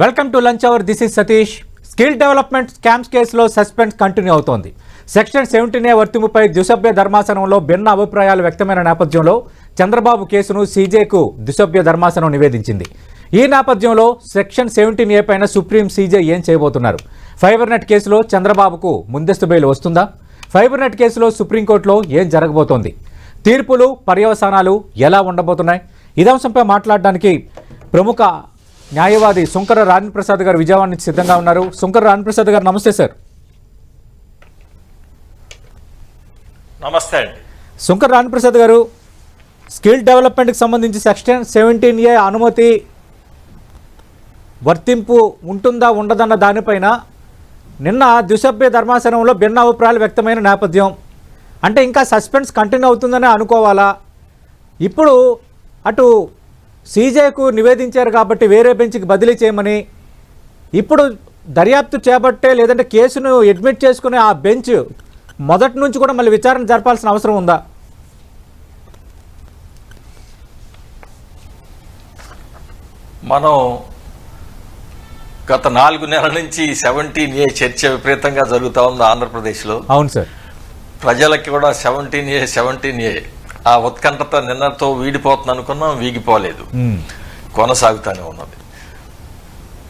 Welcome to lunch hour this is Satish skill development scams కేసులో suspense continue అవుతోంది. Section seventeen A వర్తింపుపై దుసభ్య ధర్మాసనంలో భిన్న అభిప్రాయాలు వ్యక్తమైన నేపథ్యంలో చంద్రబాబు కేసును సీజేకు దుసభ్య ధర్మాసనం నివేదించింది. ఈ నేపథ్యంలో సెక్షన్ సెవెంటీన్ ఏ పైన సుప్రీం సీజే ఏం చేయబోతున్నారు? ఫైబర్ నెట్ కేసులో చంద్రబాబుకు ముందస్తు బెయిల్ వస్తుందా? ఫైబర్ నెట్ కేసులో సుప్రీంకోర్టులో ఏం జరగబోతోంది? తీర్పులు పర్యవసానాలు ఎలా ఉండబోతున్నాయి? ఇదే అంశంపై మాట్లాడడానికి ప్రముఖ న్యాయవాది శంకర రాణి ప్రసాద్ గారు విజయవాడ నుంచి సిద్ధంగా ఉన్నారు. శంకర రాణి ప్రసాద్ గారు నమస్తే సార్. నమస్తే అండి. శంకర్ రాణి ప్రసాద్ గారు స్కిల్ డెవలప్మెంట్కి సంబంధించి సెక్షన్ సెవెంటీన్ ఏ అనుమతి వర్తింపు ఉంటుందా ఉండదన్న దానిపైన నిన్న ద్విసభ్య ధర్మాసనంలో భిన్న అభిప్రాయాలు వ్యక్తమైన నేపథ్యం. అంటే ఇంకా సస్పెన్స్ కంటిన్యూ అవుతుందని అనుకోవాలా? ఇప్పుడు అటు సీజేకు నివేదించారు కాబట్టి వేరే బెంచ్కి బదిలీ చేయమని ఇప్పుడు దర్యాప్తు చేపట్టే లేదంటే కేసును అడ్మిట్ చేసుకునే ఆ బెంచ్ మొదటి నుంచి కూడా మళ్ళీ విచారణ జరపాల్సిన అవసరం ఉందా? మనం గత నాలుగు నెలల నుంచి సెవెంటీన్ ఏ చర్చ విపరీతంగా జరుగుతూ ఉంది ఆంధ్రప్రదేశ్లో. అవును సార్. ప్రజలకి కూడా సెవెంటీన్ ఏ సెవెంటీన్ ఏ ఆ ఉత్కంఠత నిన్నతో వీడిపోతుంది అనుకున్నాం వీగిపోలేదు. కొనసాగుతూనే ఉన్నది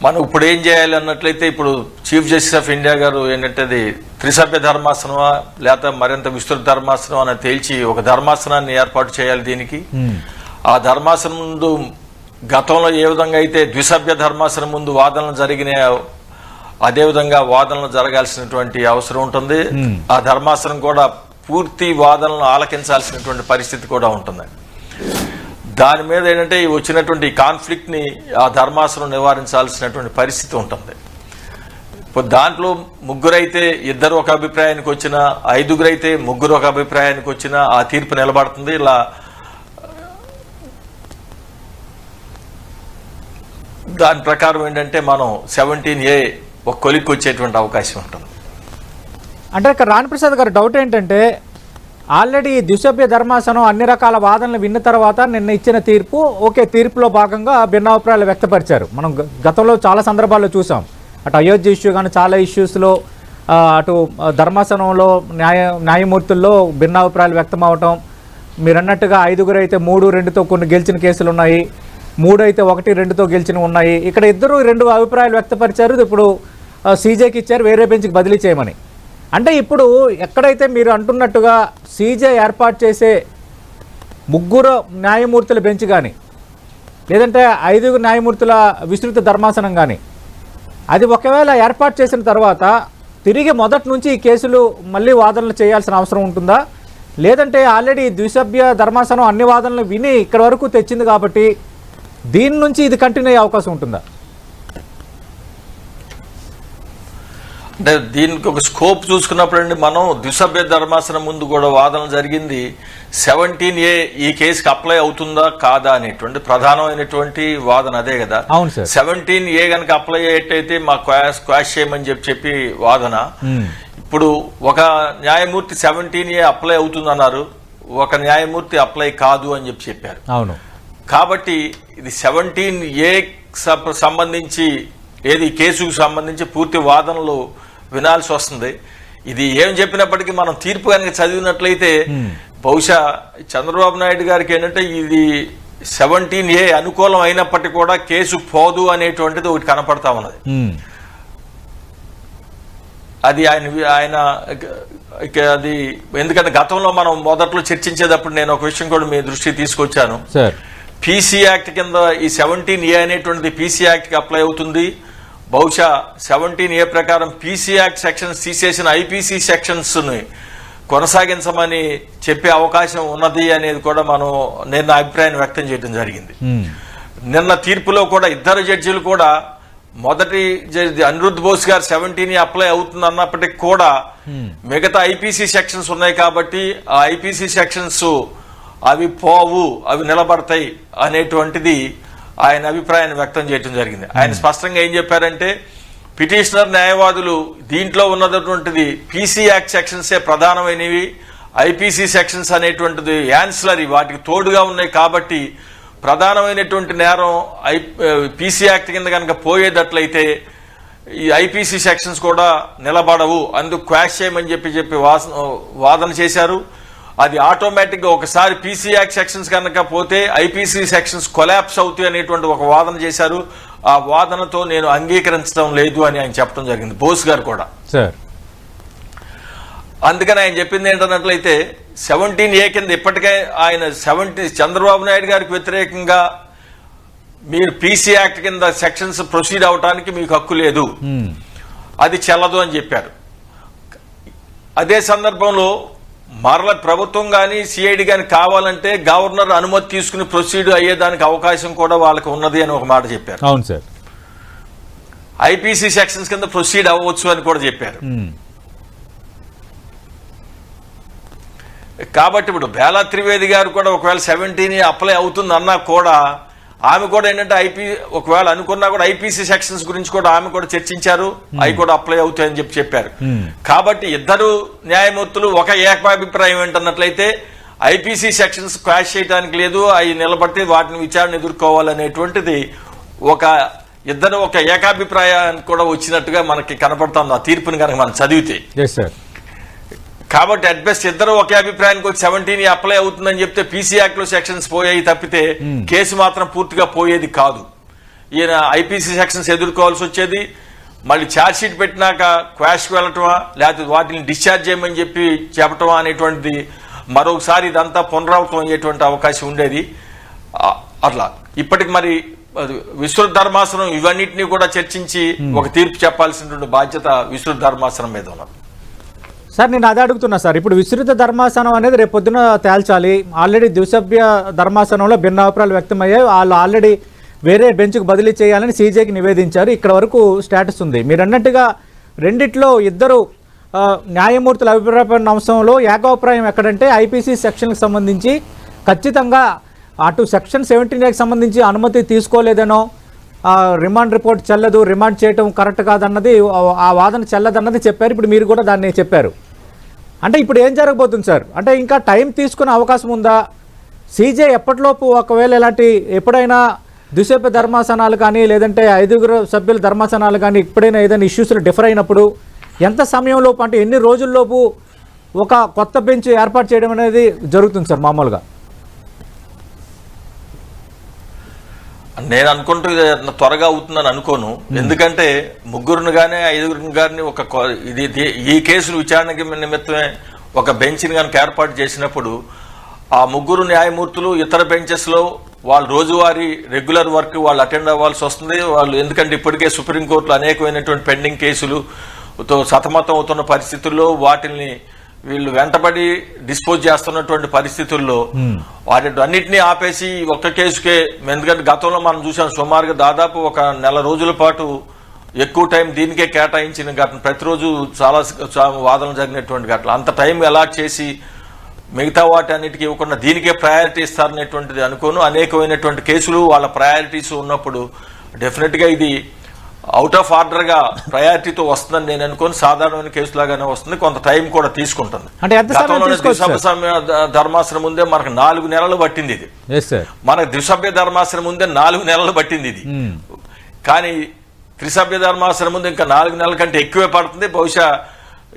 మనం ఇప్పుడు ఏం చేయాలి అన్నట్లయితే ఇప్పుడు చీఫ్ జస్టిస్ ఆఫ్ ఇండియా గారు ఏంటంటే అది త్రిసభ్య ధర్మాసనమా లేకపోతే మరింత విస్తృత ధర్మాసనం అని తేల్చి ఒక ధర్మాసనాన్ని ఏర్పాటు చేయాలి దీనికి. ఆ ధర్మాసనం ముందు గతంలో ఏ విధంగా అయితే ద్విసభ్య ధర్మాసనం ముందు వాదనలు జరిగినాయో అదే విధంగా వాదనలు జరగాల్సినటువంటి అవసరం ఉంటుంది. ఆ ధర్మాసనం కూడా పూర్తి వాదనలను ఆలకించాల్సినటువంటి పరిస్థితి కూడా ఉంటుంది. దాని మీద ఏంటంటే ఈ వచ్చినటువంటి కాన్ఫ్లిక్ట్ని ఆ ధర్మాసనం నివారించాల్సినటువంటి పరిస్థితి ఉంటుంది. ఇప్పుడు దాంట్లో ముగ్గురైతే ఇద్దరు ఒక అభిప్రాయానికి వచ్చిన ఐదుగురైతే ముగ్గురు ఒక అభిప్రాయానికి వచ్చిన ఆ తీర్పు నిలబడుతుంది. ఇలా దాని ప్రకారం ఏంటంటే మనం సెవెంటీన్ ఏ ఒక కొలిక్కి వచ్చేటువంటి అవకాశం ఉంటుంది. అంటే ఇక్కడ రాణిప్రసాద్ గారు డౌట్ ఏంటంటే ఆల్రెడీ ద్విసభ్య ధర్మాసనం అన్ని రకాల వాదనలు విన్న తర్వాత నిన్న ఇచ్చిన తీర్పు ఓకే తీర్పులో భాగంగా భిన్నాభిప్రాయాలు వ్యక్తపరిచారు. మనం గతంలో చాలా సందర్భాల్లో చూసాం అటు అయోధ్య ఇష్యూ కానీ చాలా ఇష్యూస్లో అటు ధర్మాసనంలో న్యాయ న్యాయమూర్తుల్లో భిన్నాభిప్రాయాలు వ్యక్తం అవటం మీరు అన్నట్టుగా ఐదుగురు అయితే మూడు రెండుతో కొన్ని గెలిచిన కేసులు ఉన్నాయి. మూడు అయితే ఒకటి రెండుతో గెలిచినవి ఉన్నాయి. ఇక్కడ ఇద్దరు రెండు అభిప్రాయాలు వ్యక్తపరిచారు. ఇప్పుడు సీజేకి ఇచ్చారు వేరే బెంచ్కి బదిలీ చేయమని. అంటే ఇప్పుడు ఎక్కడైతే మీరు అంటున్నట్టుగా సీజే ఏర్పాటు చేసే ముగ్గురు న్యాయమూర్తుల బెంచ్ కానీ లేదంటే ఐదుగురు న్యాయమూర్తుల విస్తృత ధర్మాసనం కానీ అది ఒకవేళ ఏర్పాటు చేసిన తర్వాత తిరిగి మొదటి నుంచి ఈ కేసులు మళ్ళీ వాదనలు చేయాల్సిన అవసరం ఉంటుందా? లేదంటే ఆల్రెడీ ద్విసభ్య ధర్మాసనం అన్ని వాదనలు విని ఇక్కడ వరకు తెచ్చింది కాబట్టి దీని నుంచి ఇది కంటిన్యూ అయ్యే అవకాశం ఉంటుందా? అంటే దీనికి ఒక స్కోప్ చూసుకున్నప్పుడు అండి మనం ద్విసభ్య ధర్మాసనం ముందు కూడా వాదన జరిగింది సెవెంటీన్ ఏ ఈ కేసుకి అప్లై అవుతుందా కాదా అనేటువంటి ప్రధానమైనటువంటి వాదన అదే కదా. సెవెంటీన్ ఏ గనక అప్లై అయ్యేటైతే మా క్వాష్ క్వాష్ చేయమని చెప్పి చెప్పి వాదన. ఇప్పుడు ఒక న్యాయమూర్తి సెవెంటీన్ ఏ అప్లై అవుతుందన్నారు ఒక న్యాయమూర్తి అప్లై కాదు అని చెప్పి చెప్పారు. అవును. కాబట్టి ఇది సెవెంటీన్ ఏ సంబంధించి ఏది కేసుకు సంబంధించి పూర్తి వాదనలు వినాల్సి వస్తుంది. ఇది ఏం చెప్పినప్పటికీ మనం తీర్పు కనుక చదివినట్లయితే బహుశా చంద్రబాబు నాయుడు గారికి ఏంటంటే ఇది సెవెంటీన్ ఏ అనుకూలం అయినప్పటికీ కూడా కేసు పోదు అనేటువంటిది ఒకటి కనపడతా ఉన్నది. అది ఆయన ఆయన అది ఎందుకంటే గతంలో మనం మొదట్లో చర్చించేటప్పుడు నేను ఒక విషయం కూడా మీ దృష్టికి తీసుకొచ్చాను. పీసీ యాక్ట్ కింద ఈ సెవెంటీన్ ఏ అనేటువంటిది పీసీ యాక్ట్కి అప్లై అవుతుంది. బహుశా సెవెంటీన్ ఏ ప్రకారం పీసీ యాక్ట్ సెక్షన్స్ తీసేసిన ఐపీసీ సెక్షన్స్ని కొనసాగించమని చెప్పే అవకాశం ఉన్నది అనేది కూడా మనం నేను నా అభిప్రాయాన్ని వ్యక్తం చేయడం జరిగింది. నిన్న తీర్పులో కూడా ఇద్దరు జడ్జిలు కూడా మొదటి జడ్జి అనిరుద్ బోస్ గారు సెవెంటీన్ అప్లై అవుతుంది అన్నప్పటికీ కూడా మిగతా ఐపీసీ సెక్షన్స్ ఉన్నాయి కాబట్టి ఆ ఐపీసీ సెక్షన్స్ అవి పోవు అవి నిలబడతాయి అనేటువంటిది ఆయన అభిప్రాయాన్ని వ్యక్తం చేయడం జరిగింది. ఆయన స్పష్టంగా ఏం చెప్పారంటే పిటిషనర్ న్యాయవాదులు దీంట్లో ఉన్నటువంటిది పీసీ యాక్ట్ సెక్షన్సే ప్రధానమైనవి. ఐపీసీ సెక్షన్స్ అనేటువంటిది యాన్సిలరీ వాటికి తోడుగా ఉన్నాయి కాబట్టి ప్రధానమైనటువంటి నేరం ఐ పీసీ యాక్ట్ కింద కనుక పోయేటట్లయితే ఈ ఐపీసీ సెక్షన్స్ కూడా నిలబడవు. అందుకు క్వాష్ చేయమని చెప్పి చెప్పి వాదన చేశారు. అది ఆటోమేటిక్గా ఒకసారి పీసీ యాక్ట్ సెక్షన్స్ కనుక పోతే ఐపీసీ సెక్షన్స్ కొలాప్స్ అవుతాయి అనేటువంటి ఒక వాదన చేశారు. ఆ వాదనతో నేను అంగీకరించడం లేదు అని ఆయన చెప్పడం జరిగింది. బోస్ గారు కూడా. సార్. అందుకని ఆయన చెప్పింది ఏంటన్నట్లయితే సెవెంటీన్ ఏ కింద ఇప్పటికే ఆయన సెవెంటీ చంద్రబాబు నాయుడు గారికి వ్యతిరేకంగా మీరు పీసీ యాక్ట్ కింద సెక్షన్స్ ప్రొసీడ్ అవడానికి మీకు హక్కు లేదు. అది చెల్లదు అని చెప్పారు. అదే సందర్భంలో మరల ప్రభుత్వం కానీ సిఐడి కానీ కావాలంటే గవర్నర్ అనుమతి తీసుకుని ప్రొసీడ్ అయ్యేదానికి అవకాశం కూడా వాళ్ళకి ఉన్నది అని ఒక మాట చెప్పారు. అవును సార్. ఐపీసీ సెక్షన్స్ కింద ప్రొసీడ్ అవ్వచ్చు అని కూడా చెప్పారు. కాబట్టి ఇప్పుడు బేలా త్రివేది గారు కూడా ఒకవేళ సెవెంటీన్ అప్లై అవుతుంది అన్నా కూడా ఆమె కూడా ఏంటంటే ఐపీ ఒకవేళ అనుకున్నా కూడా ఐపీసీ సెక్షన్స్ గురించి కూడా ఆమె కూడా చర్చించారు. అవి కూడా అప్లై అవుతాయని చెప్పి చెప్పారు. Hmm. కాబట్టి ఇద్దరు న్యాయమూర్తులు ఒక ఏకాభిప్రాయం ఏంటన్నట్లయితే ఐపీసీ సెక్షన్స్ క్వాష్ చేయడానికి లేదు అవి నిలబడితే వాటిని విచారణ ఎదుర్కోవాలనేటువంటిది ఒక ఇద్దరు ఒక ఏకాభిప్రాయానికి కూడా వచ్చినట్టుగా మనకి కనపడుతుంది. ఆ తీర్పుని కనుక మనం చదివితే. కాబట్టి అట్ బెస్ట్ ఇద్దరు ఒకే అభిప్రాయానికి వచ్చి సెవెంటీన్ అప్లై అవుతుందని చెప్తే పీసీ యాక్ట్లో సెక్షన్స్ పోయాయి తప్పితే కేసు మాత్రం పూర్తిగా పోయేది కాదు. ఈయన ఐపీసీ సెక్షన్స్ ఎదుర్కోవాల్సి వచ్చేది. మళ్ళీ ఛార్జ్ షీట్ పెట్టినాక క్వాష్కి వెళ్ళటమా లేకపోతే వాటిని డిశ్చార్జ్ చేయమని చెప్పి చెప్పటమా అనేటువంటిది మరొకసారి ఇదంతా పునరావృతం అయ్యేటువంటి అవకాశం ఉండేది. అట్లా. ఇప్పటికి మరి విస్తృత ధర్మాసనం ఇవన్నిటినీ కూడా చర్చించి ఒక తీర్పు చెప్పాల్సినటువంటి బాధ్యత విస్తృత ధర్మాసనం మీద ఉన్నది. సార్ నేను అదే అడుగుతున్నా సార్. ఇప్పుడు విస్తృత ధర్మాసనం అనేది రేపు పొద్దున తేల్చాలి. ఆల్రెడీ ద్విసభ్య ధర్మాసనంలో భిన్నాభిప్రాయాలు వ్యక్తమయ్యాయి. వాళ్ళు ఆల్రెడీ వేరే బెంచ్కు బదిలీ చేయాలని సీజేకి నివేదించారు. ఇక్కడ వరకు స్టేటస్ ఉంది. మీరు అన్నట్టుగా రెండిట్లో ఇద్దరు న్యాయమూర్తుల అభిప్రాయపడిన అంశంలో ఏకాభిప్రాయం ఎక్కడంటే ఐపీసీ సెక్షన్కి సంబంధించి ఖచ్చితంగా అటు సెక్షన్ సెవెంటీన్ ఏకి సంబంధించి అనుమతి తీసుకోలేదనో రిమాండ్ రిపోర్ట్ చెల్లదు రిమాండ్ చేయటం కరెక్ట్ కాదన్నది ఆ- ఆ వాదన చెల్లదన్నది చెప్పారు. ఇప్పుడు మీరు కూడా దాన్ని చెప్పారు. అంటే ఇప్పుడు ఏం జరగబోతుంది సార్? అంటే ఇంకా టైం తీసుకునే అవకాశం ఉందా? సీజే ఎప్పటిలోపు ఒకవేళ ఇలాంటి ఎప్పుడైనా దుసేపు ధర్మాసనాలు కానీ లేదంటే ఐదుగురు సభ్యుల ధర్మాసనాలు కానీ ఎప్పుడైనా ఏదైనా ఇష్యూస్లో డిఫర్ అయినప్పుడు ఎంత సమయంలోపు అంటే ఎన్ని రోజుల్లోపు ఒక కొత్త బెంచ్ ఏర్పాటు చేయడం అనేది జరుగుతుంది సార్ మామూలుగా? నేను అనుకుంటూ త్వరగా అవుతుందని అనుకోను. ఎందుకంటే ముగ్గురుని గానీ ఐదుగురిని గాని ఒక ఇది ఈ కేసును విచారణకి నిమిత్తమే ఒక బెంచ్ని కనుక ఏర్పాటు చేసినప్పుడు ఆ ముగ్గురు న్యాయమూర్తులు ఇతర బెంచెస్లో వాళ్ళు రోజువారీ రెగ్యులర్ వర్క్ వాళ్ళు అటెండ్ అవ్వాల్సి వస్తుంది. వాళ్ళు ఎందుకంటే ఇప్పటికే సుప్రీంకోర్టులో అనేకమైనటువంటి పెండింగ్ కేసులుతో సతమతం అవుతున్న పరిస్థితుల్లో వాటిని వీళ్ళు వెంటబడి డిస్పోజ్ చేస్తున్నటువంటి పరిస్థితుల్లో వాటి అన్నిటినీ ఆపేసి ఒక్క కేసుకే ఎందుకంటే గతంలో మనం చూసాం సుమారుగా దాదాపు ఒక నెల రోజుల పాటు ఎక్కువ టైం దీనికే కేటాయించిన ఘటన. ప్రతిరోజు చాలా వాదనలు జరిగినటువంటి ఘటన అంత టైం అలాట్ చేసి మిగతా వాటి అన్నిటికీ ఇవ్వకుండా దీనికే ప్రయారిటీ ఇస్తారనేటువంటిది అనుకోను. అనేకమైనటువంటి కేసులు వాళ్ళ ప్రయారిటీస్ ఉన్నప్పుడు డెఫినెట్గా ఇది అవుట్ ఆఫ్ ఆర్డర్గా ప్రయారిటీతో వస్తుందని నేను అనుకోను. సాధారణమైన కేసు లాగానే వస్తుంది. కొంత టైం కూడా తీసుకుంటుంది. ద్విసభ్య ధర్మాసనం ముందే మనకు నాలుగు నెలలు పట్టింది ఇది. మనకు ద్విసభ్య ధర్మాసనం ముందే నాలుగు నెలలు పట్టింది ఇది. కానీ త్రిసభ్య ధర్మాసనం ముందు ఇంకా నాలుగు నెలల కంటే ఎక్కువే పడుతుంది. బహుశా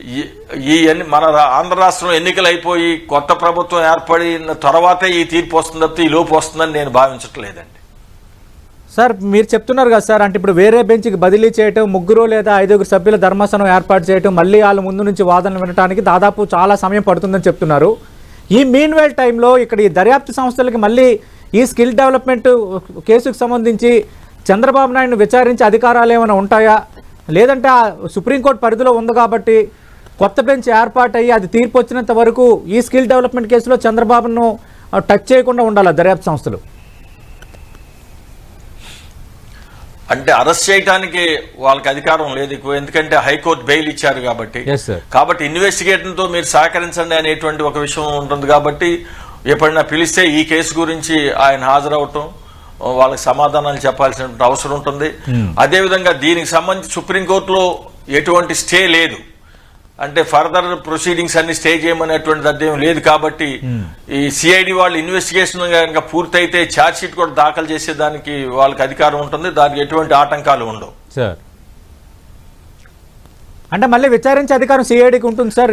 ఈ- ఎన్ని మన ఆంధ్ర రాష్ట్రంలో ఎన్నికలు అయిపోయి కొత్త ప్రభుత్వం ఏర్పడిన తర్వాతే ఈ తీర్పు వస్తుంది తప్పితే ఈ లోపు వస్తుందని నేను భావించట్లేదండి. సార్ మీరు చెప్తున్నారు కదా సార్ అంటే ఇప్పుడు వేరే బెంచ్కి బదిలీ చేయటం ముగ్గురు లేదా ఐదుగురు సభ్యుల ధర్మాసనం ఏర్పాటు చేయటం మళ్ళీ వాళ్ళ ముందు నుంచి వాదనలు వినడానికి దాదాపు చాలా సమయం పడుతుందని చెప్తున్నారు. ఈ మీన్ వేల్ టైంలో ఇక్కడ ఈ దర్యాప్తు సంస్థలకి మళ్ళీ ఈ స్కిల్ డెవలప్మెంట్ కేసుకు సంబంధించి చంద్రబాబు నాయుడును విచారించే అధికారాలు ఏమైనా ఉంటాయా? లేదంటే సుప్రీంకోర్టు పరిధిలో ఉంది కాబట్టి కొత్త బెంచ్ ఏర్పాటయ్యి అది తీర్పు వచ్చినంత వరకు ఈ స్కిల్ డెవలప్మెంట్ కేసులో చంద్రబాబును టచ్ చేయకుండా ఉండాలి దర్యాప్తు సంస్థలు? అంటే అరెస్ట్ చేయడానికి వాళ్ళకి అధికారం లేదు ఎక్కువ. ఎందుకంటే హైకోర్టు బెయిల్ ఇచ్చారు కాబట్టి. కాబట్టి ఇన్వెస్టిగేషన్తో మీరు సహకరించండి అనేటువంటి ఒక విషయం ఉంటుంది కాబట్టి ఎప్పుడైనా పిలిస్తే ఈ కేసు గురించి ఆయన హాజరవటం వాళ్ళకి సమాధానాలు చెప్పాల్సిన అవసరం ఉంటుంది. అదేవిధంగా దీనికి సంబంధించి సుప్రీంకోర్టులో ఎటువంటి స్టే లేదు. అంటే ఫర్దర్ ప్రొసీడింగ్స్ అన్ని స్టే చేయమనేటువంటిది అదేం లేదు కాబట్టి ఈ సిఐడి వాళ్ళు ఇన్వెస్టిగేషన్ కనుక పూర్తయితే ఛార్జ్ షీట్ కూడా దాఖలు చేసేదానికి వాళ్ళకి అధికారం ఉంటుంది. దానికి ఎటువంటి ఆటంకాలు ఉండవు. సార్. అంటే మళ్ళీ విచారించే అధికారం సిఐడికి ఉంటుంది సార్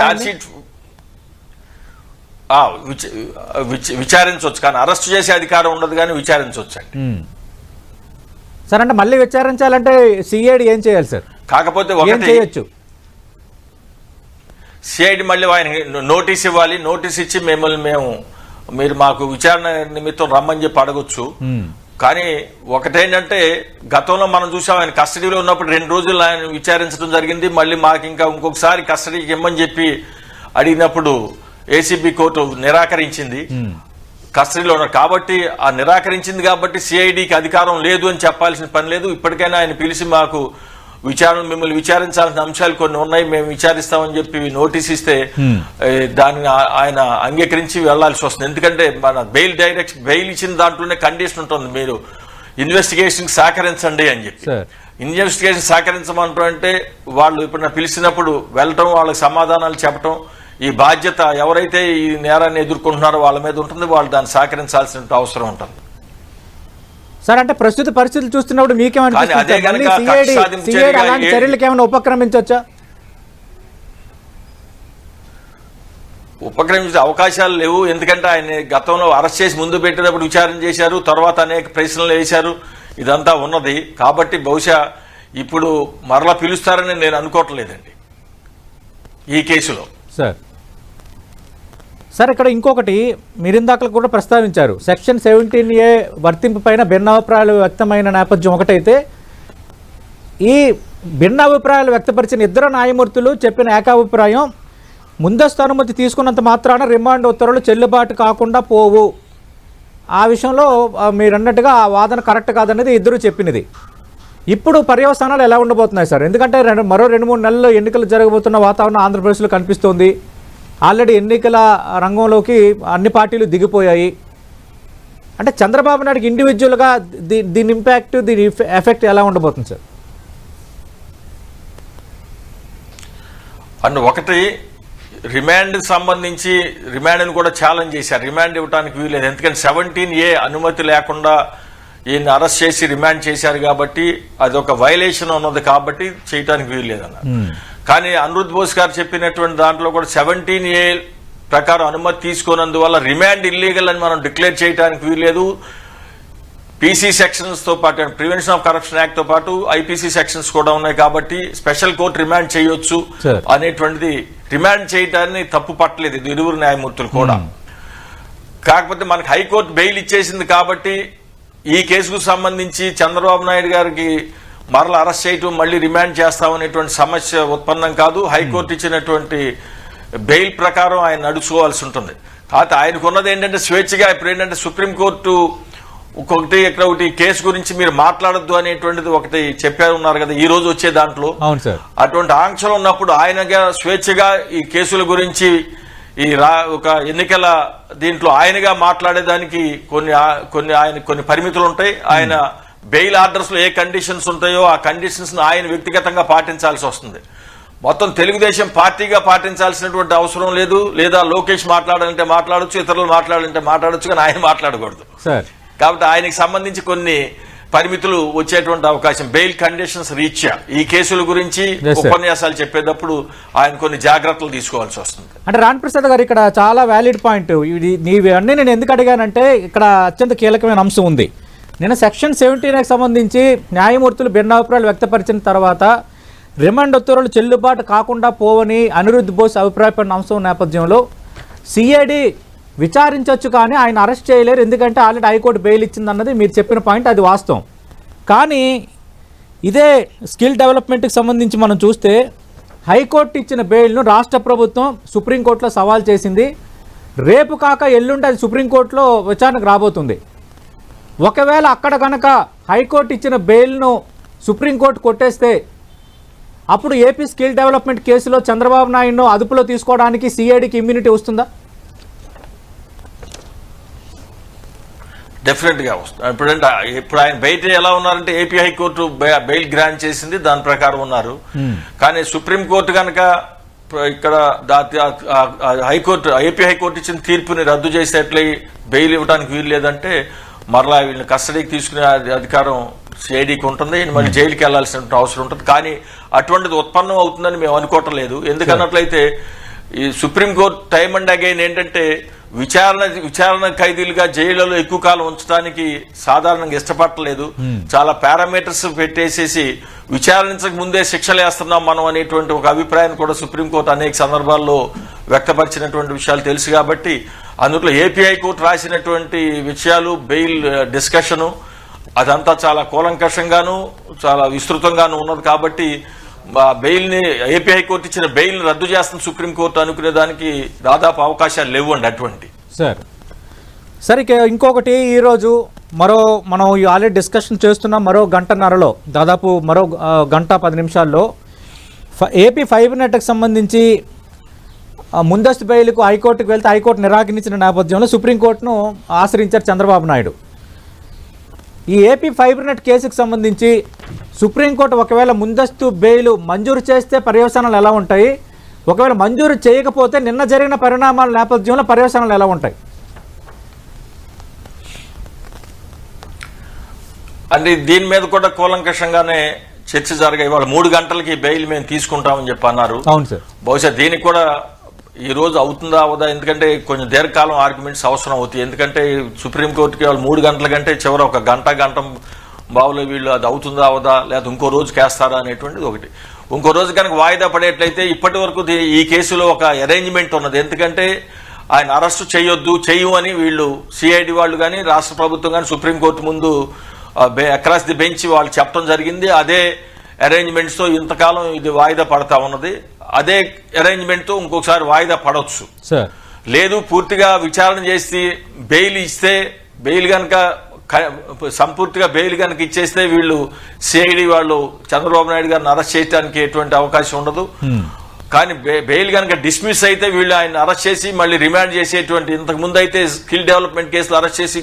ఛార్జ్? షీట్ విచారించవచ్చు కానీ అరెస్ట్ చేసే అధికారం ఉండదు కానీ విచారించవచ్చు అండి. ఉమ్. సార్ అంటే మళ్ళీ విచారించాలంటే సిఐడి ఏం చేయాలి సార్? కాకపోతే చేయొచ్చు? సిఐడి మళ్ళీ ఆయన నోటీస్ ఇవ్వాలి. నోటీస్ ఇచ్చి మిమ్మల్ని మేము మీరు మాకు విచారణ నిమిత్తం రమ్మని చెప్పి అడగొచ్చు. ఉమ్. కానీ ఒకటేంటంటే గతంలో మనం చూసాం ఆయన కస్టడీలో ఉన్నప్పుడు రెండు రోజులు ఆయన విచారించడం జరిగింది. మళ్ళీ మాకు ఇంకా ఇంకొకసారి కస్టడీకి ఇమ్మని చెప్పి అడిగినప్పుడు ఏసీబీ కోర్టు నిరాకరించింది. ఉమ్. కస్టడీలో ఉన్నారు. కాబట్టి ఆ నిరాకరించింది కాబట్టి సిఐడికి అధికారం లేదు అని చెప్పాల్సిన పని లేదు. ఇప్పటికైనా ఆయన పిలిచి మాకు విచారణ మిమ్మల్ని విచారించాల్సిన అంశాలు కొన్ని ఉన్నాయి. మేము విచారిస్తామని చెప్పి నోటీస్ ఇస్తే దాన్ని ఆయన అంగీకరించి వెళ్ళాల్సి వస్తుంది. ఎందుకంటే మన బెయిల్ డైరెక్ట్ బెయిల్ ఇచ్చిన దాంట్లోనే కండిషన్ ఉంటుంది. మీరు ఇన్వెస్టిగేషన్ సహకరించండి అని చెప్పి. ఇన్వెస్టిగేషన్ సహకరించమంటే వాళ్ళు ఇప్పుడు పిలిచినప్పుడు వెళ్ళటం వాళ్ళకి సమాధానాలు చెప్పటం ఈ బాధ్యత ఎవరైతే ఈ నేరాన్ని ఎదుర్కొంటున్నారో వాళ్ళ మీద ఉంటుంది. వాళ్ళు దాన్ని సహకరించాల్సిన అవసరం ఉంటుంది. సార్ అంటే ప్రస్తుత పరిస్థితులు చూస్తున్నప్పుడు మీకేమనిపిస్తుంది అలాంటి ఏ- చర్యలకు ఏమైనా ఉపక్రమించవచ్చా? ఉపక్రమించే అవకాశాలు లేవు. ఎందుకంటే ఆయన గతంలో అరెస్ట్ చేసి ముందు పెట్టినప్పుడు విచారణ చేశారు. తర్వాత అనేక ప్రశ్నలు వేశారు. ఇదంతా ఉన్నది. కాబట్టి బహుశా ఇప్పుడు మరలా పిలుస్తారని నేను అనుకోవట్లేదండి ఈ కేసులో. సార్ సార్ ఇక్కడ ఇంకొకటి మీరు ఇందాకలు కూడా ప్రస్తావించారు. సెక్షన్ సెవెంటీన్ ఏ వర్తింపు పైన భిన్నాభిప్రాయాలు వ్యక్తమైన నేపథ్యం ఒకటైతే ఈ భిన్న అభిప్రాయాలు వ్యక్తపరిచిన ఇద్దరు న్యాయమూర్తులు చెప్పిన ఏకాభిప్రాయం ముందస్తు అనుమతి తీసుకున్నంత మాత్రాన రిమాండ్ ఉత్తర్వులు చెల్లుబాటు కాకుండా పోవు. ఆ విషయంలో మీరన్నట్టుగా మీరు అన్నట్టుగా ఆ వాదన కరెక్ట్ కాదనేది ఇద్దరు చెప్పినది. ఇప్పుడు పర్యవసానాలు ఎలా ఉండబోతున్నాయి సార్? ఎందుకంటే రెండు మరో రెండు మూడు నెలల్లో ఎన్నికలు జరగబోతున్న వాతావరణం ఆంధ్రప్రదేశ్లో కనిపిస్తోంది. ఆల్రెడీ ఎన్నికల రంగంలోకి అన్ని పార్టీలు దిగిపోయాయి. అంటే చంద్రబాబు నాయుడుకి ఇండివిజువల్గా దీ దీని ఇంపాక్ట్ దీని ఎఫెక్ట్ ఎలా ఉండబోతుంది సార్? అండ్ ఒకటి రిమాండ్ సంబంధించి రిమాండ్ని కూడా ఛాలెంజ్ చేశారు. రిమాండ్ ఇవ్వడానికి వీలేదు ఎందుకంటే సెవెంటీన్ ఏ అనుమతి లేకుండా ఈయన్ని అరెస్ట్ చేసి రిమాండ్ చేశారు కాబట్టి అది ఒక వైలేషన్ ఉన్నది కాబట్టి చేయడానికి వీల్లేదన్నారు కానీ అనిరుద్ బోస్ గారు చెప్పినటువంటి దాంట్లో కూడా సెవెంటీన్ ఏ ప్రకారం అనుమతి తీసుకున్నందువల్ల రిమాండ్ ఇల్లీగల్ అని మనం డిక్లేర్ చేయడానికి వీల్లేదు. పీసీ సెక్షన్స్తో పాటు ప్రివెన్షన్ ఆఫ్ కరప్షన్ యాక్ట్తో పాటు ఐపీసీ సెక్షన్స్ కూడా ఉన్నాయి కాబట్టి స్పెషల్ కోర్టు రిమాండ్ చేయొచ్చు. అనేటువంటిది రిమాండ్ చేయడాన్ని తప్పు పట్టలేదు. ఇది ఇరువురు న్యాయమూర్తులు కూడా. కాకపోతే మనకి హైకోర్టు బెయిల్ ఇచ్చేసింది కాబట్టి ఈ కేసుకు సంబంధించి చంద్రబాబు నాయుడు గారికి మరల అరెస్ట్ చేయటం మళ్ళీ రిమాండ్ చేస్తామనేటువంటి సమస్య ఉత్పన్నం కాదు. హైకోర్టు ఇచ్చినటువంటి బెయిల్ ప్రకారం ఆయన నడుచుకోవాల్సి ఉంటుంది. కాకపోతే ఆయనకు ఉన్నది ఏంటంటే స్వేచ్ఛగా ఇప్పుడు ఏంటంటే సుప్రీంకోర్టు ఒకటి ఇక్కడ ఒకటి కేసు గురించి మీరు మాట్లాడొద్దు అనేటువంటిది ఒకటి చెప్పారు ఉన్నారు కదా ఈ రోజు వచ్చే దాంట్లో. అటువంటి ఆంక్షలు ఉన్నప్పుడు ఆయనగా స్వేచ్ఛగా ఈ కేసుల గురించి ఈ రా ఒక ఎన్నికల దీంట్లో ఆయనగా మాట్లాడేదానికి కొన్ని కొన్ని ఆయన కొన్ని పరిమితులు ఉంటాయి. ఆయన బెయిల్ ఆర్డర్స్లో ఏ కండిషన్స్ ఉంటాయో ఆ కండిషన్స్ ఆయన వ్యక్తిగతంగా పాటించాల్సి వస్తుంది. మొత్తం తెలుగుదేశం పార్టీగా పాటించాల్సినటువంటి అవసరం లేదు. లేదా లోకేష్ మాట్లాడాలంటే మాట్లాడొచ్చు ఇతరులు మాట్లాడాలంటే మాట్లాడొచ్చు కానీ ఆయన మాట్లాడకూడదు. కాబట్టి ఆయనకి సంబంధించి కొన్ని పరిమితులు వచ్చేటువంటి అవకాశం. బెయిల్ కండిషన్స్ రీత్యా ఈ కేసుల గురించి. ఉపన్యాసాలు చెప్పేటప్పుడు ఆయన కొన్ని జాగ్రత్తలు తీసుకోవాల్సి వస్తుంది. అంటే రామ్ ప్రసాద్ గారు ఇక్కడ చాలా వ్యాలిడ్ పాయింట్ ఇది నీవి అన్నీ నేను ఎందుకు అడిగానంటే ఇక్కడ అత్యంత కీలకమైన అంశం ఉంది. నేను సెక్షన్ సెవెంటీన్కి సంబంధించి న్యాయమూర్తులు భిన్నాభిప్రాయాలు వ్యక్తపరిచిన తర్వాత రిమాండ్ ఉత్తర్వులు చెల్లుబాటు కాకుండా పోవని అనిరుద్ధ్ బోస్ అభిప్రాయపడిన అంశం నేపథ్యంలో సిఐడి విచారించవచ్చు కానీ ఆయన అరెస్ట్ చేయలేరు. ఎందుకంటే ఆల్రెడీ హైకోర్టు బెయిల్ ఇచ్చిందన్నది మీరు చెప్పిన పాయింట్ అది వాస్తవం. కానీ ఇదే స్కిల్ డెవలప్మెంట్కి సంబంధించి మనం చూస్తే హైకోర్టు ఇచ్చిన బెయిల్ను రాష్ట్ర ప్రభుత్వం సుప్రీంకోర్టులో సవాల్ చేసింది. రేపు కాక ఎల్లుండి అది సుప్రీంకోర్టులో విచారణకు రాబోతుంది. ఒకవేళ అక్కడ కనుక హైకోర్టు ఇచ్చిన బెయిల్ను సుప్రీంకోర్టు కొట్టేస్తే అప్పుడు ఏపీ స్కిల్ డెవలప్మెంట్ కేసులో చంద్రబాబు నాయుడును అదుపులో తీసుకోవడానికి సిఐడికి ఇమ్యూనిటీ వస్తుందా? డెఫినెట్గా వస్తుంది. ఇప్పుడంటే ఇప్పుడు ఆయన బయట ఎలా ఉన్నారంటే ఏపీ హైకోర్టు బెయిల్ గ్రాంట్ చేసింది దాని ప్రకారం ఉన్నారు. కానీ సుప్రీం కోర్టు కనుక ఇక్కడ హైకోర్టు ఏపీ హైకోర్టు ఇచ్చిన తీర్పుని రద్దు చేసేట్లయి బెయిల్ ఇవ్వడానికి వీలు లేదంటే మరలా వీళ్ళని కస్టడీకి తీసుకునే అధి- అధికారం సిఐడికి ఉంటుంది. మళ్ళీ జైలుకి వెళ్ళాల్సిన అవసరం ఉంటుంది. కానీ అటువంటిది ఉత్పన్నం అవుతుందని మేము అనుకోవటం లేదు. ఎందుకన్నట్లయితే ఈ సుప్రీంకోర్టు టైం అండ్ అగైన్ ఏంటంటే విచారణ విచారణ ఖైదీలుగా జైళ్ళలో ఎక్కువ కాలం ఉంచడానికి సాధారణంగా ఇష్టపడలేదు చాలా పారామీటర్స్ పెట్టేసేసి విచారించక ముందే శిక్షలు వేస్తున్నాం మనం అనేటువంటి ఒక అభిప్రాయాన్ని కూడా సుప్రీంకోర్టు అనేక సందర్భాల్లో వ్యక్తపరిచినటువంటి విషయాలు తెలుసు కాబట్టి అందులో ఏపీ హైకోర్టు రాసినటువంటి విషయాలు బెయిల్ డిస్కషను అదంతా చాలా కూలంకషంగాను చాలా విస్తృతంగాను ఉన్నది కాబట్టి బెయిల్ని బెయిల్ని ఏపీ హైకోర్టు ఇచ్చిన బెయిల్ రద్దు చేస్తున్న సుప్రీంకోర్టు అనుకునే దానికి దాదాపు అవకాశాలు లేవు అండి అటువంటి. సార్. సరే ఇంకొకటి ఈరోజు మరో మనం ఈ ఆల్రెడీ డిస్కషన్ చేస్తున్నాం మరో గంటన్నరలో దాదాపు మరో గంట పది నిమిషాల్లో. ఏపీ ఫైబర్ నెట్కి సంబంధించి ముందస్తు బెయిల్కు హైకోర్టుకు వెళ్తే హైకోర్టు నిరాకరించిన నేపథ్యంలో సుప్రీంకోర్టును ఆశ్రయించారు చంద్రబాబు నాయుడు. ఈ ఏపీ ఫైబర్ నెట్ కేసుకు సంబంధించి సుప్రీంకోర్టు ఒకవేళ ముందస్తు బెయిల్ మంజూరు చేస్తే పర్యవసానాలు ఎలా ఉంటాయి? ఒకవేళ మంజూరు చేయకపోతే నిన్న జరిగిన పరిణామాల నేపథ్యంలో పర్యవసానాలు ఎలా ఉంటాయి? అంటే దీని మీద కూడా కూలంకషంగానే చర్చ జరిగాయి. ఇవాళ మూడు గంటలకి బెయిల్ మేము తీసుకుంటామని చెప్పి అన్నారు. అవును సార్. బహుశా దీనికి కూడా ఈ రోజు అవుతుందా అవదా? ఎందుకంటే కొంచెం దీర్ఘకాలం ఆర్గ్యుమెంట్స్ అవసరం అవుతాయి. ఎందుకంటే సుప్రీంకోర్టుకి వాళ్ళు మూడు గంటల కంటే చివర ఒక గంట గంట బావులో వీళ్ళు అది అవుతుందా అవదా? లేదా ఇంకో రోజు కేస్తారా అనేటువంటిది ఒకటి. ఇంకో రోజు కనుక వాయిదా పడేట్లయితే ఇప్పటి వరకు ఈ కేసులో ఒక అరేంజ్మెంట్ ఉన్నది. ఎందుకంటే ఆయన అరెస్టు చేయొద్దు చేయు అని వీళ్ళు సిఐడి వాళ్ళు కానీ రాష్ట్ర ప్రభుత్వం కానీ సుప్రీంకోర్టు ముందు అక్రాస్ ది బెంచ్ వాళ్ళు చెప్పడం జరిగింది. అదే అరేంజ్మెంట్స్తో ఇంతకాలం ఇది వాయిదా పడతా ఉన్నది. అదే అరేంజ్మెంట్తో ఇంకొకసారి వాయిదా పడవచ్చు సార్. లేదు పూర్తిగా విచారణ చేసి బెయిల్ ఇస్తే బెయిల్ కనుక సంపూర్తిగా బెయిల్ కనుక ఇచ్చేస్తే వీళ్ళు సిఐడి వాళ్ళు చంద్రబాబు నాయుడు గారిని అరెస్ట్ చేయడానికి ఎటువంటి అవకాశం ఉండదు. కానీ బెయిల్ కనుక డిస్మిస్ అయితే వీళ్ళు ఆయన అరెస్ట్ చేసి మళ్ళీ రిమాండ్ చేసేటువంటి ఇంతకు ముందు అయితే స్కిల్ డెవలప్మెంట్ కేసులు అరెస్ట్ చేసి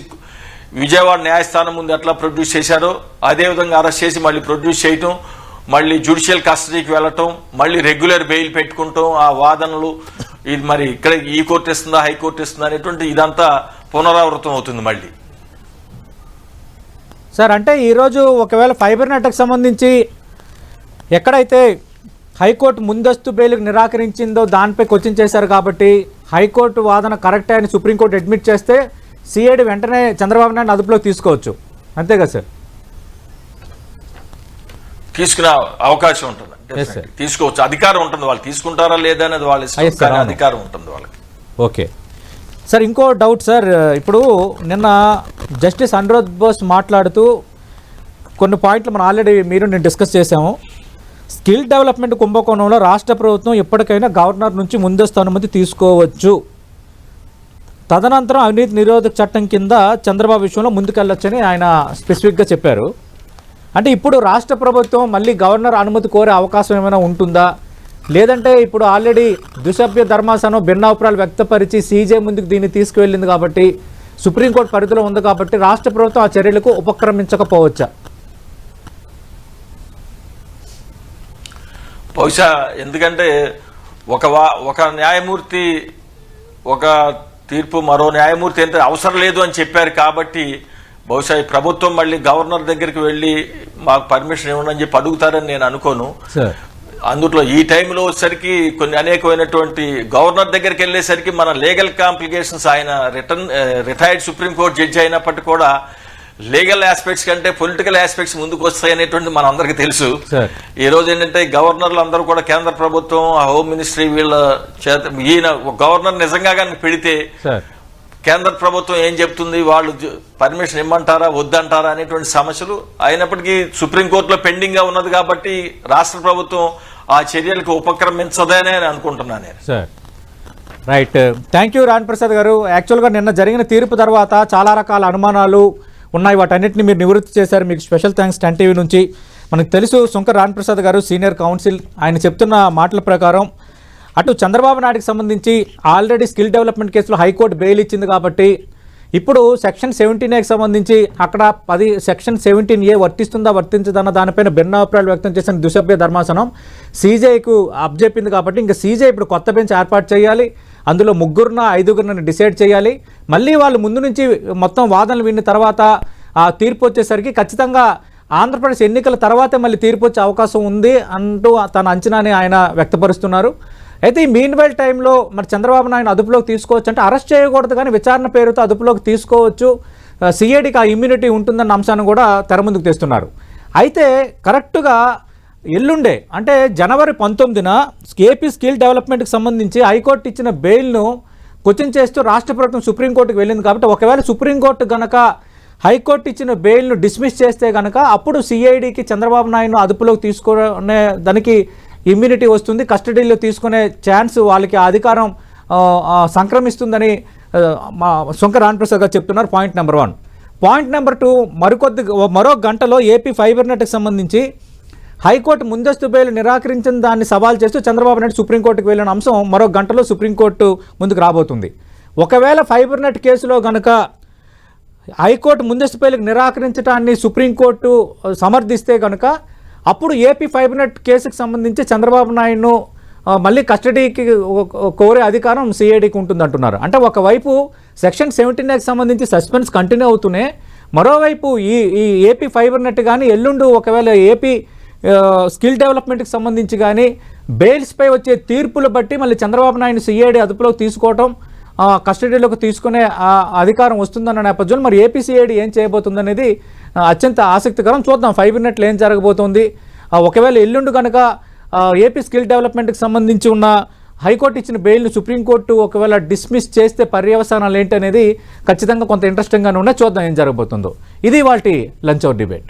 విజయవాడ న్యాయస్థానం ముందు ఎట్లా ప్రొడ్యూస్ చేశారో అదే విధంగా అరెస్ట్ చేసి మళ్ళీ ప్రొడ్యూస్ చేయటం మళ్ళీ జ్యుడిషియల్ కస్టడీకి వెళ్ళటం మళ్ళీ రెగ్యులర్ బెయిల్ పెట్టుకుంటాం ఆ వాదనలు ఇది మరి ఇక్కడ ఈ కోర్టు ఇస్తుందా హైకోర్టు ఇస్తుందా అనేటువంటి ఇదంతా పునరావృతం అవుతుంది మళ్ళీ. సార్ అంటే ఈరోజు ఒకవేళ ఫైబర్ నెట్కి సంబంధించి ఎక్కడైతే హైకోర్టు ముందస్తు బెయిల్కి నిరాకరించిందో దానిపై క్వశ్చన్ చేశారు కాబట్టి హైకోర్టు వాదన కరెక్టే అని సుప్రీంకోర్టు అడ్మిట్ చేస్తే సిఐడి వెంటనే చంద్రబాబు నాయుడు అదుపులోకి తీసుకోవచ్చు. అంతే కదా సార్? తీసుకునే అవకాశం ఉంటుంది. తీసుకోవచ్చు. అధికారం ఉంటుంది. వాళ్ళు తీసుకుంటారా లేదా అనేది వాళ్ళ ఇష్టం. అధికారం ఉంటుంది వాళ్ళకి. ఓకే సార్ ఇంకో డౌట్ సార్ ఇప్పుడు నిన్న జస్టిస్ అనిరుద్ బోస్ మాట్లాడుతూ కొన్ని పాయింట్లు మనం ఆల్రెడీ మీరు నేను డిస్కస్ చేశాము. స్కిల్ డెవలప్మెంట్ కుంభకోణంలో రాష్ట్ర ప్రభుత్వం ఎప్పటికైనా గవర్నర్ నుంచి ముందస్తు అనుమతి తీసుకోవచ్చు. తదనంతరం అవినీతి నిరోధక చట్టం కింద చంద్రబాబు విషయంలో ముందుకెళ్ళొచ్చని ఆయన స్పెసిఫిక్గా చెప్పారు. అంటే ఇప్పుడు రాష్ట్ర ప్రభుత్వం మళ్ళీ గవర్నర్ అనుమతి కోరే అవకాశం ఏమైనా ఉంటుందా? లేదంటే ఇప్పుడు ఆల్రెడీ దుసభ్య ధర్మాసనం భిన్నాభిప్రాయాలు వ్యక్తపరిచి సీజే ముందుకు దీన్ని తీసుకువెళ్ళింది కాబట్టి సుప్రీంకోర్టు పరిధిలో ఉంది కాబట్టి రాష్ట్ర ప్రభుత్వం ఆ చర్యలకు ఉపక్రమించకపోవచ్చా? బహుశా ఎందుకంటే ఒక వా- ఒక న్యాయమూర్తి ఒక తీర్పు మరో న్యాయమూర్తి ఎంత అవసరం లేదు అని చెప్పారు కాబట్టి బహుశా ఈ ప్రభుత్వం మళ్ళీ గవర్నర్ దగ్గరికి వెళ్ళి మాకు పర్మిషన్ ఇవ్వండి అని చెప్పి అడుగుతారని నేను అనుకోను. అందులో ఈ టైంలో వచ్చేసరికి కొన్ని అనేకమైనటువంటి గవర్నర్ దగ్గరికి వెళ్ళేసరికి మన లీగల్ కాంప్లికేషన్స్ ఆయన return retired supreme court judge అయినప్పటికీ కూడా లీగల్ ఆస్పెక్ట్స్ కంటే పొలిటికల్ ఆస్పెక్ట్స్ ముందుకు వస్తాయి అనేటువంటి మన అందరికీ తెలుసు. ఈ రోజు ఏంటంటే గవర్నర్లు అందరూ కూడా కేంద్ర ప్రభుత్వం హోమ్ మినిస్ట్రీ వీళ్ళ చేత ఈయన గవర్నర్ నిజంగా కనుక పెడితే కేంద్ర ప్రభుత్వం ఏం చెప్తుంది వాళ్ళు పర్మిషన్ ఇమ్మంటారా? వద్దంటారా? అనేటువంటి సమస్యలు అయినప్పటికీ సుప్రీంకోర్టులో పెండింగ్గా ఉన్నది కాబట్టి రాష్ట్ర ప్రభుత్వం ఆ చర్యలకు ఉపక్రమించదనే అనుకుంటున్నాను నేను. Sir. Right. Thank you Ram Prasad గారు. యాక్చువల్గా నిన్న జరిగిన తీర్పు తర్వాత చాలా రకాల అనుమానాలు ఉన్నాయి. వాటన్నిటిని మీరు నివృత్తి చేశారు. మీకు స్పెషల్ థ్యాంక్స్ టెన్ టీవీ నుంచి. మనకు తెలుసు సుంకర్ రామ్ ప్రసాద్ గారు సీనియర్ కౌన్సిల్. ఆయన చెప్తున్న మాటల ప్రకారం అటు చంద్రబాబు నాయుడుకి సంబంధించి ఆల్రెడీ స్కిల్ డెవలప్మెంట్ కేసులో హైకోర్టు బెయిల్ ఇచ్చింది కాబట్టి ఇప్పుడు సెక్షన్ సెవెంటీన్ ఏకి సంబంధించి అక్కడ పది సెక్షన్ సెవెంటీన్ ఏ వర్తిస్తుందా వర్తించదన్న దానిపైన భిన్నాభిప్రాయాలు వ్యక్తం చేసిన దుసభ్య ధర్మాసనం సీజేఐకు అబ్జెప్పింది కాబట్టి ఇంకా సీజే ఇప్పుడు కొత్త బెంచ్ ఏర్పాటు చేయాలి. అందులో ముగ్గురున ఐదుగురిని డిసైడ్ చేయాలి. మళ్ళీ వాళ్ళు ముందు నుంచి మొత్తం వాదనలు విన్న తర్వాత ఆ తీర్పు వచ్చేసరికి ఖచ్చితంగా ఆంధ్రప్రదేశ్ ఎన్నికల తర్వాతే మళ్ళీ తీర్పు వచ్చే అవకాశం ఉంది అంటూ తన అంచనాని ఆయన వ్యక్తపరుస్తున్నారు. అయితే ఈ మీన్ వైల్ టైంలో మరి చంద్రబాబు నాయుడు అదుపులోకి తీసుకోవచ్చు అంటే అరెస్ట్ చేయకూడదు కానీ విచారణ పేరుతో అదుపులోకి తీసుకోవచ్చు. సిఐడికి ఆ ఇమ్యూనిటీ ఉంటుందన్న అంశాన్ని కూడా తెర ముందుకు తెస్తున్నారు. అయితే కరెక్ట్గా ఎల్లుండే అంటే జనవరి పంతొమ్మిదిన ఏపీ స్కిల్ డెవలప్మెంట్కి సంబంధించి హైకోర్టు ఇచ్చిన బెయిల్ను క్వశ్చన్ చేస్తూ రాష్ట్ర ప్రభుత్వం సుప్రీంకోర్టుకు వెళ్ళింది కాబట్టి ఒకవేళ సుప్రీంకోర్టు గనక హైకోర్టు ఇచ్చిన బెయిల్ను డిస్మిస్ చేస్తే కనుక అప్పుడు సిఐడికి చంద్రబాబు నాయుడును అదుపులోకి తీసుకునే దానికి ఇమ్యూనిటీ వస్తుంది కస్టడీలో తీసుకునే ఛాన్స్ వాళ్ళకి అధికారం సంక్రమిస్తుందని మా శంకర రాణప్రసాద్ గారు చెప్తున్నారు point number one. Point number two మరికొద్ది మరో గంటలో ఏపీ ఫైబర్ నెట్కి సంబంధించి హైకోర్టు ముందస్తు బెయిల్ నిరాకరించిన దాన్ని సవాల్ చేస్తూ చంద్రబాబు నాయుడు సుప్రీంకోర్టుకు వెళ్ళిన అంశం మరో గంటలో సుప్రీంకోర్టు ముందుకు రాబోతుంది. ఒకవేళ ఫైబర్ నెట్ కేసులో గనక హైకోర్టు ముందస్తు బెయిల్కి నిరాకరించడాన్ని సుప్రీంకోర్టు సమర్థిస్తే కనుక అప్పుడు ఏపీ ఫైబర్నెట్ కేసుకు సంబంధించి చంద్రబాబు నాయుడును మళ్ళీ కస్టడీకి కోరే అధికారం సిఐడికి ఉంటుందంటున్నారు. అంటే ఒకవైపు సెక్షన్ సెవెంటీన్ సంబంధించి సస్పెన్స్ కంటిన్యూ అవుతూనే మరోవైపు ఈ ఈ ఏపీ ఫైబర్ నెట్ కానీ ఎల్లుండు ఒకవేళ ఏపీ స్కిల్ డెవలప్మెంట్కి సంబంధించి కానీ బెయిల్స్పై వచ్చే తీర్పులు బట్టి మళ్ళీ చంద్రబాబు నాయుడు సిఐడి అదుపులోకి తీసుకోవటం ఆ, కస్టడీలోకి తీసుకునే ఆ అధికారం వస్తుందన్న నేపథ్యంలో మరి ఏపీసీఐడి ఏం చేయబోతుందనేది అత్యంత ఆసక్తికరం. చూద్దాం ఫైవ్ మినిట్లు ఏం జరగబోతోంది. ఒకవేళ ఎల్లుండి కనుక ఏపీ స్కిల్ డెవలప్మెంట్కి సంబంధించి ఉన్న హైకోర్టు ఇచ్చిన బెయిల్ను సుప్రీంకోర్టు ఒకవేళ డిస్మిస్ చేస్తే పర్యవసానాలు ఏంటి అనేది ఖచ్చితంగా కొంత ఇంట్రెస్టింగ్గానే ఉన్నాయి. చూద్దాం ఏం జరగబోతుందో. ఇది వాటి లంచ్ అవర్ డిబేట్.